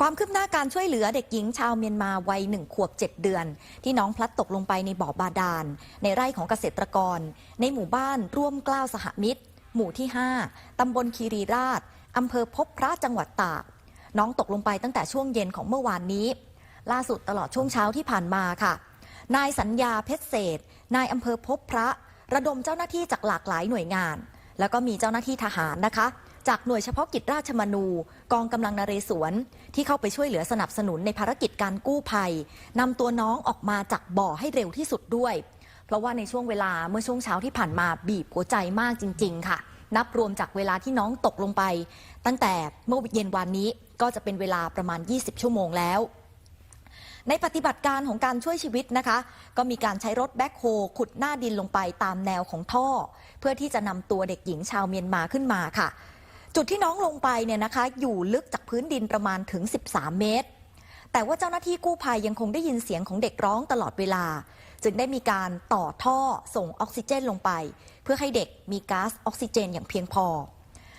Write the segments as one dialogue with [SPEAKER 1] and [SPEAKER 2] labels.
[SPEAKER 1] ความคืบหน้าการช่วยเหลือเด็กหญิงชาวเมียนมาวัยหนึ่งขวบ 7 เดือน ที่น้องพลัดตกลงไปในบ่อบาดาล ในไร่ของเกษตรกร ในหมู่บ้านร่วมกล้าวสหมิตร หมู่ที่ 5 ตำบลคีรีราชอำเภอพบพระจังหวัดตาก น้องตกลงไปตั้งแต่ช่วงเย็นของเมื่อวานนี้ ล่าสุดตลอดช่วงเช้าที่ผ่านมาค่ะ นายสัญญาเพชรเศษ นายอำเภอพบพระ ระดมเจ้าหน้าที่จากหลากหลายหน่วยงาน แล้วก็มีเจ้าหน้าที่ทหารนะคะ จากหน่วยเฉพาะกิจราชมนู กองกำลังนเรศวร ที่เข้าไปช่วยเหลือสนับสนุนในภารกิจการกู้ภัยนำตัวน้องออกมาจากบ่อให้เร็วที่สุดด้วย เพราะว่าในช่วงเวลาเมื่อช่วงเช้าที่ผ่านมาบีบหัวใจมากจริง ๆ ค่ะ นับรวมจากเวลาที่น้องตกลงไป ตั้งแต่เมื่อเย็นวานนี้ก็จะเป็นเวลาประมาณ 20 ชั่วโมงแล้วในปฏิบัติการของการช่วยชีวิตนะคะ ก็มีการใช้รถแบ็คโฮขุดหน้าดินลงไปตามแนวของท่อ เพื่อที่จะนำตัวเด็กหญิงชาวเมียนมาขึ้นมาค่ะ จุดที่น้องลงไปเนี่ยนะคะ อยู่ลึกจากพื้นดินประมาณถึง 13 เมตร แต่ว่าเจ้าหน้าที่กู้ภัยยังคงได้ยินเสียงของเด็กร้องตลอดเวลา จึงได้มีการต่อท่อส่งออกซิเจนลงไป เพื่อให้เด็กมีก๊าซออกซิเจนอย่างเพียงพอ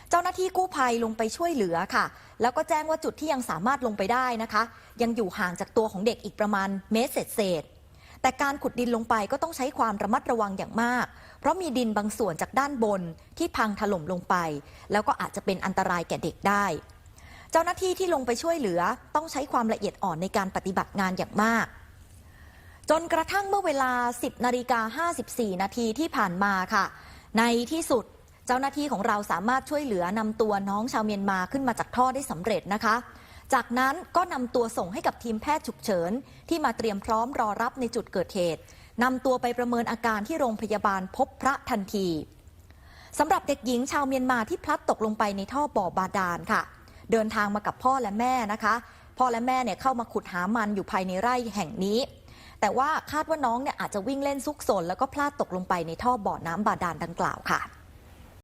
[SPEAKER 1] เจ้าหน้าที่กู้ภัยลงไปช่วยเหลือค่ะ แล้วก็แจ้งว่าจุดที่ยังสามารถลงไปได้นะคะ ยังอยู่ห่างจากตัวของเด็กอีกประมาณเมตรเศษ แต่การขุดดินลงไปก็ต้องใช้ความระมัดระวังอย่างมาก เพราะมีดินบางส่วนจากด้านบนที่พังถล่มลงไป แล้วก็อาจจะเป็นอันตรายแก่เด็กได้ เจ้าหน้าที่ที่ลงไปช่วยเหลือ ต้องใช้ความละเอียดอ่อนในการปฏิบัติงานอย่างมาก จนกระทั่งเมื่อเวลา 10นาฬิกา54 นาทีที่ผ่านมาค่ะ ในที่สุดเจ้าหน้าที่ของเราสามารถช่วยเหลือนำตัวน้องชาวเมียนมาขึ้นมาจากท่อได้สำเร็จนะคะ จากนั้นก็นำตัวส่งให้กับทีมแพทย์ฉุกเฉิน ที่มาเตรียมพร้อมรอรับในจุดเกิดเหตุนำตัวไปประเมินอาการที่โรงพยาบาลพบพระทันทีสำหรับเด็กหญิงชาวเมียนมาที่พลัดตกลงไปในท่อบ่อบาดาลค่ะ เดินทางมากับพ่อและแม่นะคะ พ่อและแม่เนี่ยเข้ามาขุดหามันอยู่ภายในไร่แห่งนี้ แต่ว่าคาดว่าน้องเนี่ยอาจจะวิ่งเล่นซุกซนแล้วก็พลาดตกลงไปในท่อบ่อน้ำบาดาลดังกล่าวค่ะ